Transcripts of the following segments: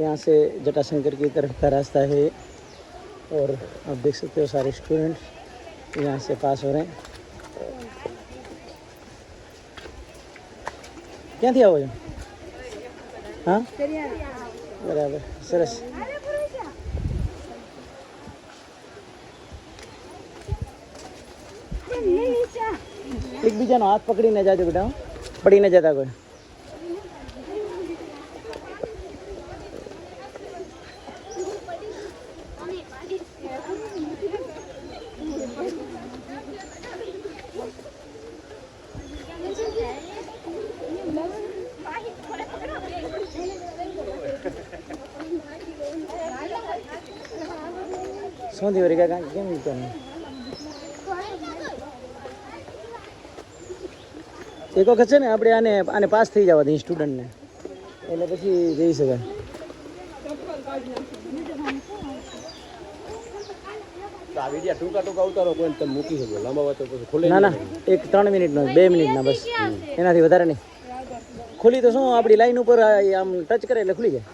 यहाँ से जटाशंकर की तरफ का रास्ता है और आप देख सकते हो सारे स्टूडेंट यहाँ से पास हो रहे हैं ક્યાંથી આવો છો હા બરાબર સરસ એકબીજાનો હાથ પકડીને જાજો બેટા હો. પડીને જતા કોઈ કાંઈ કેમ વિચાર એક વખત છે ને આપણે આને આને પાસ થઈ જવા દઈએ સ્ટુડન્ટને. એટલે પછી જઈ શકાય. ના ના એક ત્રણ મિનિટનો બે મિનિટના બસ. એનાથી વધારે નહીં. ખુલી તો શું આપણી લાઈન ઉપર આમ ટચ કરે એટલે ખુલી જાય.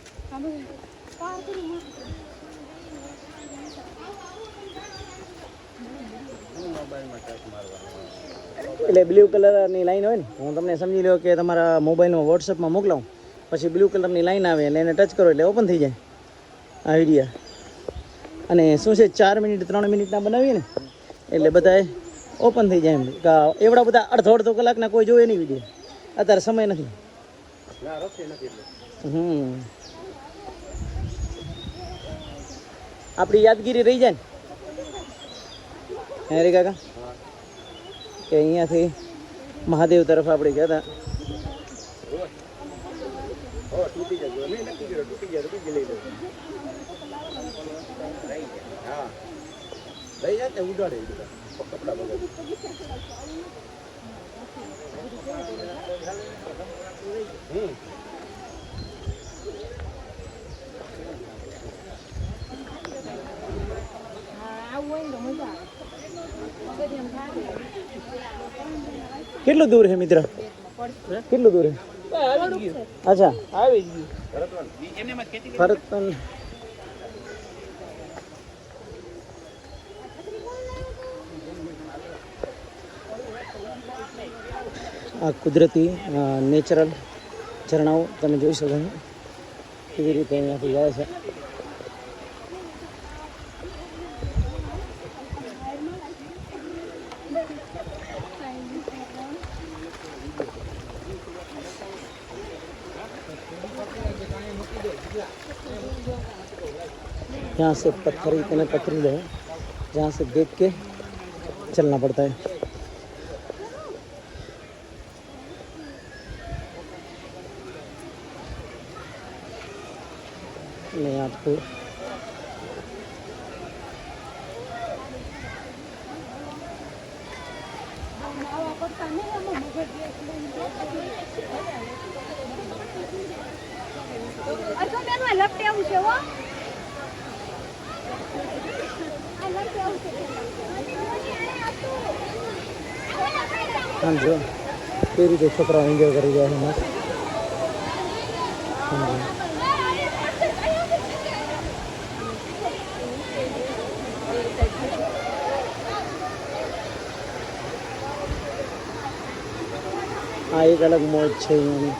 એટલે બ્લુ કલરની લાઈન હોય ને, હું તમને સમજી લો કે તમારા મોબાઈલમાં વોટ્સઅપમાં મોકલાવું, પછી બ્લુ કલરની લાઈન આવે એટલે એને ટચ કરો એટલે ઓપન થઈ જાય. આ વિડીયા અને શું છે, ચાર મિનિટ, ત્રણ મિનિટના બનાવીએ ને, એટલે બધાએ ઓપન થઈ જાય એમ. એવડા બધા અડધો અડધો કલાકના કોઈ જોવે નહીં વીડિયો અત્યારે સમય નથી. હમ. આપણી યાદગીરી રહી જાય ને? હે રે કાકા? કે અહીંયાથી મહાદેવ તરફ આપણે ગયા હતા. હો. લઈ જાય ઉડાડે વગર હમ કેટલું દૂર છે મિત્ર? કેટલું દૂર છે? અચ્છા. ભરતન. આ કુદરતી નેચરલ ઝરણાઓ તમે જોઈ શકો છો. કેવી રીતે અહીંયાથી જાય છે. यहाँ से पत्थर इतने पथरीले हैं, जहाँ से देख के चलना पड़ता है मैं आपको Aku kan lelap dia. હો આ લપટે આવું છે આમ જો કેવી રીતે છોકરાઓ એન્જોય કરી રહ્યા છે મસ્ત સમજો. આ એક અલગ મોજ છે અહીંયાની